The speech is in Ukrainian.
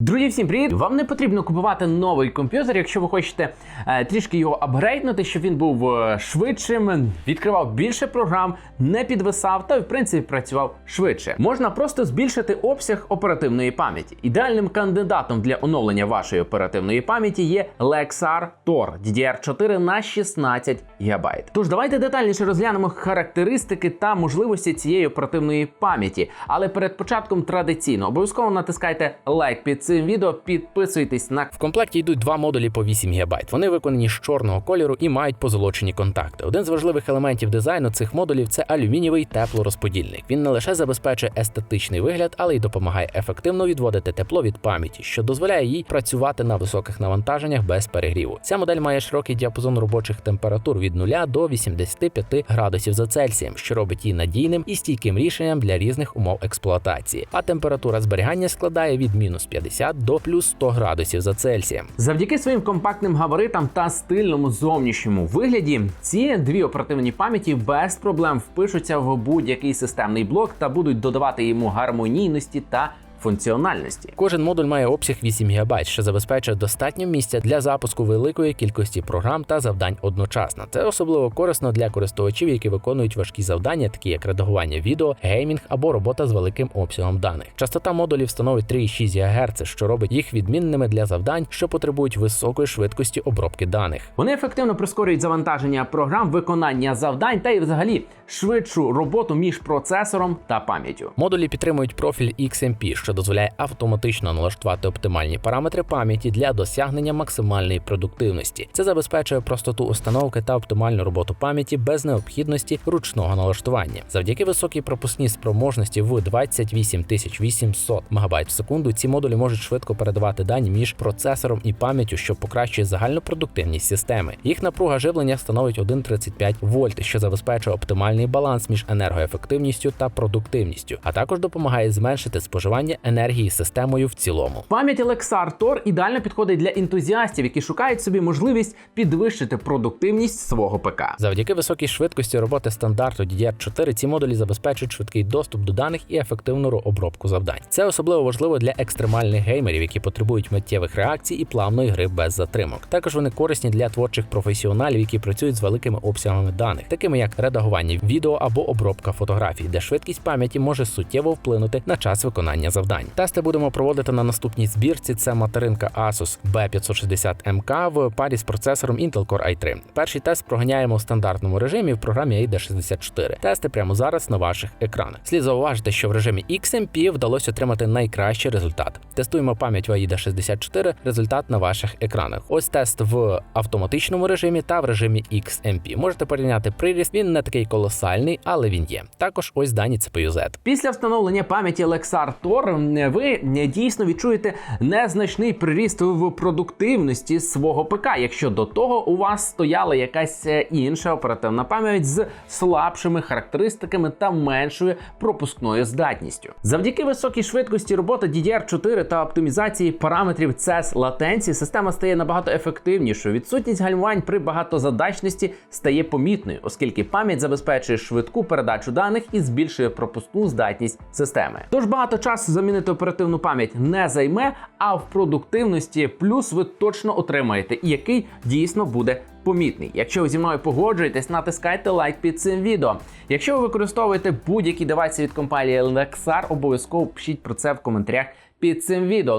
Друзі, всім привіт! Вам не потрібно купувати новий комп'ютер, якщо ви хочете е, трішки його апгрейднути, щоб він був е, швидшим, відкривав більше програм, не підвисав та в принципі працював швидше. Можна просто збільшити обсяг оперативної пам'яті. Ідеальним кандидатом для оновлення вашої оперативної пам'яті є Lexar Tor DDR4 на 16 ГБ. Тож давайте детальніше розглянемо характеристики та можливості цієї оперативної пам'яті. Але перед початком традиційно обов'язково натискайте лайк під цим відео, підписуйтесь на В комплекті йдуть два модулі по 8 ГБ. Вони виконані з чорного кольору і мають позолочені контакти. Один з важливих елементів дизайну цих модулів це алюмінієвий теплорозподільник. Він не лише забезпечує естетичний вигляд, але й допомагає ефективно відводити тепло від пам'яті, що дозволяє їй працювати на високих навантаженнях без перегріву. Ця модель має широкий діапазон робочих температур від 0 до 85 градусів за Цельсієм, що робить її надійним і стійким рішенням для різних умов експлуатації. А температура зберігання складає від мінус 50 до плюс 100 градусів за Цельсієм. Завдяки своїм компактним габаритам та стильному зовнішньому вигляді, ці дві оперативні пам'яті без проблем впишуться в будь-який системний блок та будуть додавати йому гармонійності та функціональності. Кожен модуль має обсяг 8 ГБ, що забезпечує достатньо місця для запуску великої кількості програм та завдань одночасно. Це особливо корисно для користувачів, які виконують важкі завдання, такі як редагування відео, геймінг або робота з великим обсягом даних. Частота модулів становить 3,6 ГГц, що робить їх відмінними для завдань, що потребують високої швидкості обробки даних. Вони ефективно прискорюють завантаження програм, виконання завдань та і взагалі швидшу роботу між процесором та пам'яттю. Модулі підтримують профіль XMP, що дозволяє автоматично налаштувати оптимальні параметри пам'яті для досягнення максимальної продуктивності. Це забезпечує простоту установки та оптимальну роботу пам'яті без необхідності ручного налаштування. Завдяки високій пропускній спроможності в 28 800 МБ в секунду ці модулі можуть швидко передавати дані між процесором і пам'яттю, що покращує загальну продуктивність системи. Їх напруга живлення становить 1,35 вольт, що забезпечує оптимальний баланс між енергоефективністю та продуктивністю, а також допомагає зменшити споживання енергії системою в цілому. Пам'ять Lexar Tor ідеально підходить для ентузіастів, які шукають собі можливість підвищити продуктивність свого ПК. Завдяки високій швидкості роботи стандарту DDR4 ці модулі забезпечують швидкий доступ до даних і ефективну обробку завдань. Це особливо важливо для екстремальних геймерів, які потребують миттєвих реакцій і плавної гри без затримок. Також вони корисні для творчих професіоналів, які працюють з великими обсягами даних, такими як редагування відео або обробка фотографій, де швидкість пам'яті може суттєво вплинути на час виконання завдань. Тести будемо проводити на наступній збірці. Це материнка Asus B560MK в парі з процесором Intel Core i3. Перший тест проганяємо у стандартному режимі в програмі AID64. Тести прямо зараз на ваших екранах. Слід зауважити, що в режимі XMP вдалося отримати найкращий результат. Тестуємо пам'ять в AID64, результат на ваших екранах. Ось тест в автоматичному режимі та в режимі XMP. Можете порівняти приріст, він не такий колосальний, але він є. Також ось дані CPU Z. Після встановлення пам'яті Lexar Tor ви дійсно відчуєте незначний приріст в продуктивності свого ПК, якщо до того у вас стояла якась е, інша оперативна пам'ять з слабшими характеристиками та меншою пропускною здатністю. Завдяки високій швидкості роботи DDR4 та оптимізації параметрів CES латенції система стає набагато ефективнішою. Відсутність гальмувань при багатозадачності стає помітною, оскільки пам'ять забезпечує швидку передачу даних і збільшує пропускну здатність системи. Тож багато часу замінити оперативну пам'ять не займе, а в продуктивності плюс ви точно отримаєте, який дійсно буде помітний. Якщо ви зі мною погоджуєтесь, натискайте лайк під цим відео. Якщо ви використовуєте будь-які девайси від компанії Lexar, обов'язково пишіть про це в коментарях під цим відео.